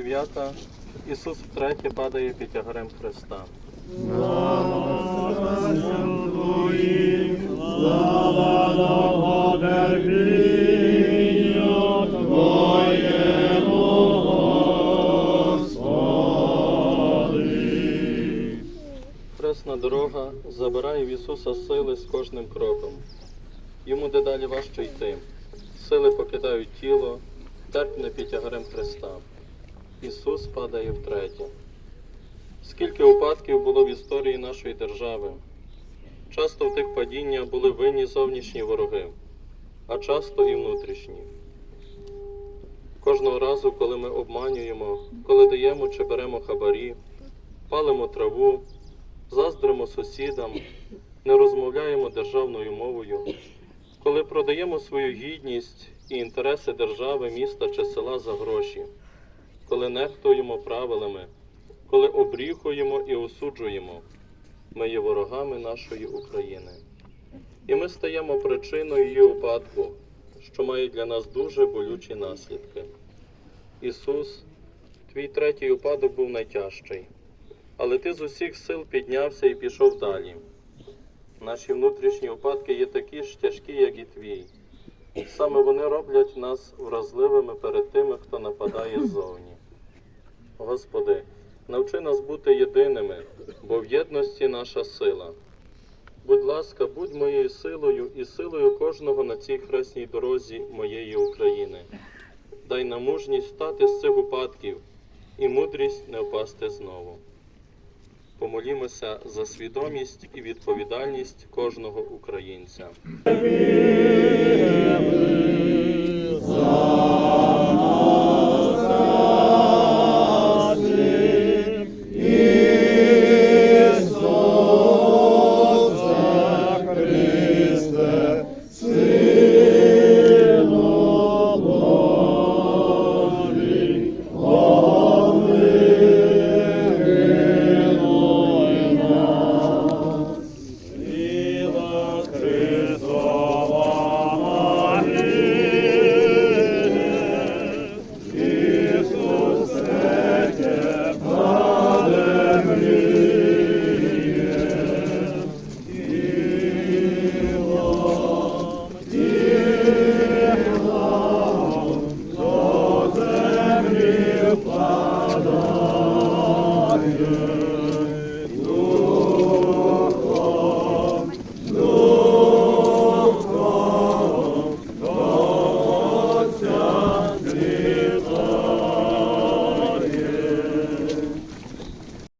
дев'ята. Ісус втретє падає під тягарем Христа. Хресна дорога забирає в Ісуса сили з кожним кроком. Йому дедалі важче йти. Сили покидають тіло, терпне під тягарем Христа. Ісус падає втретє. Скільки упадків було в історії нашої держави? Часто в тих падіннях були винні зовнішні вороги, а часто і внутрішні. Кожного разу, коли ми обманюємо, коли даємо чи беремо хабарі, палимо траву, заздримо сусідам, не розмовляємо державною мовою, коли продаємо свою гідність і інтереси держави, міста чи села за гроші, коли нехтуємо правилами, коли обріхуємо і осуджуємо, ми є ворогами нашої України. І ми стаємо причиною її упадку, що має для нас дуже болючі наслідки. Ісус, твій третій упадок був найтяжчий, але ти з усіх сил піднявся і пішов далі. Наші внутрішні упадки є такі ж тяжкі, як і твій. Саме вони роблять нас вразливими перед тими, хто нападає ззовні. Господи, навчи нас бути єдиними, бо в єдності наша сила. Будь ласка, будь моєю силою і силою кожного на цій хресній дорозі моєї України. Дай нам мужність стати з цих упадків і мудрість не впасти знову. Помолімося за свідомість і відповідальність кожного українця. Uh...